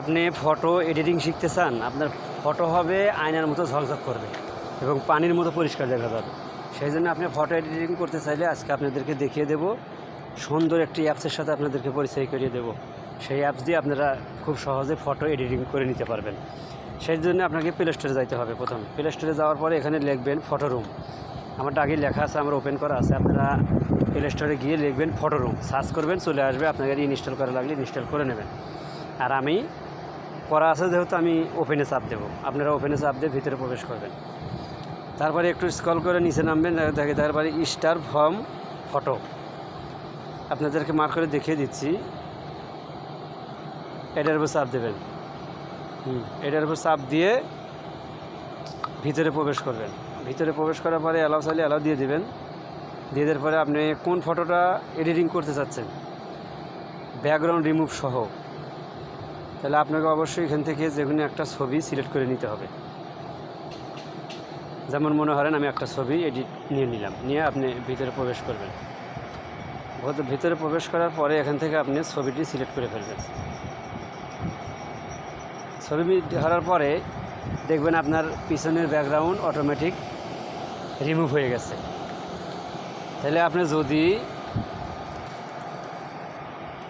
আপনি photo editing শিখতে চান, আপনার ফটো হবে আয়নার মতো ঝকঝক করবে এবং পানির মতো পরিষ্কার দেখা যাবে। সেই জন্য আপনি ফটো এডিটিং করতে চাইলে আজকে আপনাদেরকে দেখিয়ে দেব, সুন্দর একটি অ্যাপসের সাথে আপনাদেরকে পরিচয় করিয়ে দেব। সেই অ্যাপস দিয়ে আপনারা খুব সহজে ফটো এডিটিং করে নিতে পারবেন। সেই জন্য আপনাকে প্লে স্টোরে যাইতে হবে প্রথম। প্লে স্টোরে যাওয়ার পরে এখানে লিখবেন ফটো রুম আমারটা আগে লেখা আছে, আমার ওপেন করা আছে। আপনারা প্লে স্টোরে গিয়ে লিখবেন ফটো রুম সার্চ করবেন, চলে আসবে। আপনাকে ইনস্টল করা লাগলে ইনস্টল করে নেবেন। আর আমি করা আছে যেহেতু আমি ওপেনে চাপ দেবো। আপনারা ওপেনে চাপ দিয়ে ভিতরে প্রবেশ করবেন। তারপরে একটু স্কল করে নিচে নামবেন, দেখে তারপরে স্টার ফর্ম ফটো আপনাদেরকে মার্ক করে দেখিয়ে দিচ্ছি। এটার উপর চাপ দেবেন। হুম, এটার উপর চাপ দিয়ে ভিতরে প্রবেশ করবেন। ভিতরে প্রবেশ করার পরে অ্যালাউ চাইলে অ্যালাউ দিয়ে দেবেন। দিয়ে দেওয়ার পরে আপনি কোন ফটোটা এডিটিং করতে চাচ্ছেন? ব্যাকগ্রাউন্ড রিমুভ সহ। তাহলে আপনাকে অবশ্যই এখান থেকে যে কোনো একটা ছবি সিলেক্ট করে নিতে হবে। যেমন মনে করেন আমি একটা ছবি এডিট নিয়ে নিলাম, নিয়ে আপনি ভিতরে প্রবেশ করবেন। ভত- ভিতরে প্রবেশ করার পরে এখান থেকে আপনি ছবিটি সিলেক্ট করে ফেলবেন। ছবি ধরার পরে দেখবেন আপনার পিছনের ব্যাকগ্রাউন্ড অটোমেটিক রিমুভ হয়ে গেছে। তাহলে আপনি যদি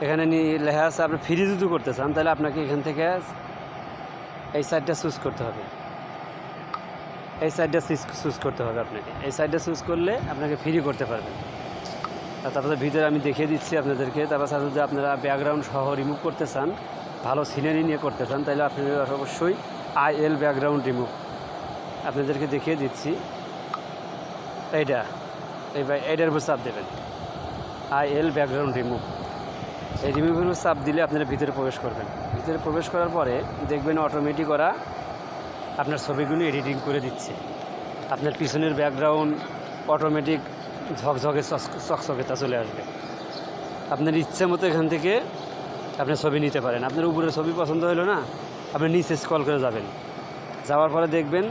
এখানে লেখা আছে, আপনি ফ্রি যদি করতে চান, তাহলে আপনাকে এখান থেকে এই সাইডটা চুজ করতে হবে। এই সাইডটা চুজ করতে হবে আপনাকে। এই সাইডটা চুজ করলে আপনাকে ফ্রি করতে পারবেন। আর তারপরে ভিতরে আমি দেখিয়ে দিচ্ছি আপনাদেরকে। তারপর সাথে যদি আপনারা ব্যাকগ্রাউন্ড সহ রিমুভ করতে চান, ভালো সিনারি নিয়ে করতে চান, তাহলে আপনাদের অবশ্যই আই এল ব্যাকগ্রাউন্ড রিমুভ আপনাদেরকে দেখিয়ে দিচ্ছি। এইটা এই এইটার উপর চাপ দেবেন। আই এল ব্যাকগ্রাউন্ড রিমুভ এই উপর চাপ দিলে আপনারা ভিতরে প্রবেশ করবেন। ভিতরে প্রবেশ করার পরে দেখবেন অটোমেটিক ওরা আপনার ছবিগুলো এডিটিং করে দিচ্ছে। আপনার পিছনের ব্যাকগ্রাউন্ড অটোমেটিক ঝকঝকে চক- চকচকেতা চলে আসবে। আপনার ইচ্ছে মতো এখান থেকে আপনি ছবি নিতে পারেন। আপনার উপরে ছবি পছন্দ হলো না, আপনি নিচে স্কল করে যাবেন। যাওয়ার পরে দেখবেন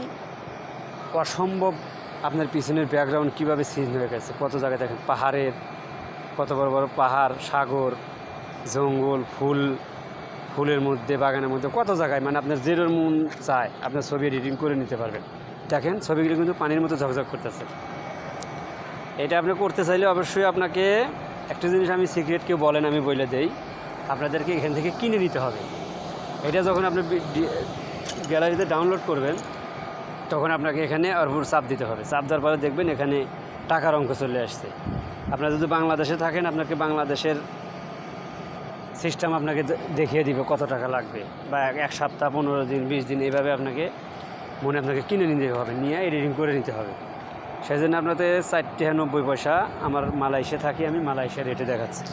অসম্ভব আপনার পিছনের ব্যাকগ্রাউন্ড কীভাবে চেঞ্জ হয়ে গেছে। কত জায়গায় দেখেন পাহাড়ের, কত বড় বড় পাহাড়, সাগর জঙ্গল, ফুল, ফুলের মধ্যে, বাগানের মধ্যে, কত জায়গায় মানে আপনার যেটার মন চায়, আপনার ছবি এডিটিং করে নিতে পারবেন। দেখেন, ছবিগুলো কিন্তু পানির মতো ঝকঝক করতেছে। এটা আপনি করতে চাইলে অবশ্যই আপনাকে একটা জিনিস আমি সিক্রেট কেউ বলেন, আমি বলে দেই। আপনাদেরকে এখান থেকে কিনে নিতে হবে। এটা যখন আপনি গ্যালারিতে ডাউনলোড করবেন, তখন আপনাকে এখানে উপর চাপ দিতে হবে। চাপ দেওয়ার পরে দেখবেন এখানে টাকার অঙ্ক চলে আসছে। আপনারা যদি বাংলাদেশে থাকেন, আপনাকে বাংলাদেশের সিস্টেম আপনাকে দেখিয়ে দিবে কত টাকা লাগবে। বা এক- সপ্তাহ, পনেরো দিন, বিশ দিন এইভাবে আপনাকে মনে আপনাকে কিনে নিতে হবে, নিয়ে এডিটিং করে নিতে হবে। সেই জন্য আপনাদের চারটে নব্বই পয়সা আমার মালয়েশিয়া থাকি আমি, মালয়েশিয়া রেটে দেখাচ্ছি।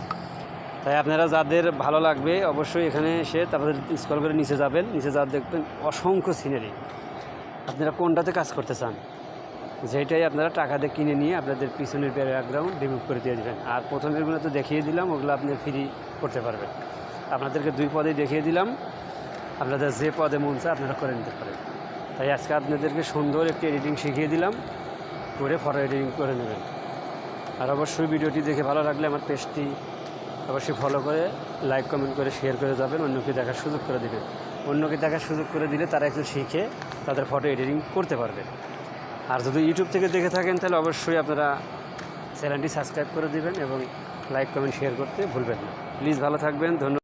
তাই আপনারা যাদের ভালো লাগবে অবশ্যই এখানে এসে তারপরে স্কল করে নিচে যাবেন, নিচে যাওয়ার দেখবেন অসংখ্য সিনারি আপনারা কোনটাতে কাজ করতে চান? যেটাই আপনারা টাকা দিয়ে কিনে নিয়ে আপনাদের পিছনের ব্যাকগ্রাউন্ড রিমুভ করে দিয়ে দেবেন। আর প্রথমেরগুলো তো দেখিয়ে দিলাম, ওগুলো আপনি ফ্রি করতে পারবেন। আপনাদেরকে দুই পদেই দেখিয়ে দিলাম। আপনাদের যে পদে মন চায় আপনারা করে নিতে পারেন। তাই আজকে আপনাদেরকে সুন্দর একটি এডিটিং শিখিয়ে দিলাম। করে ফটো এডিটিং করে নেবেন। আর অবশ্যই ভিডিওটি দেখে ভালো লাগলে আমার পেজটি অবশ্যই ফলো করে লাইক কমেন্ট করে শেয়ার করে যাবেন। অন্যকে দেখার সুযোগ করে দেবেন। অন্যকে দেখার সুযোগ করে দিলে তারা একটু শিখে তাদের ফটো এডিটিং করতে পারবে। আর যদি ইউটিউব থেকে দেখে থাকেন, তাহলে অবশ্যই আপনারা চ্যানেলটি সাবস্ক্রাইব করে দিবেন এবং লাইক, কমেন্ট শেয়ার করতে ভুলবেন না। প্লিজ ভালো থাকবেন, ধন্যবাদ।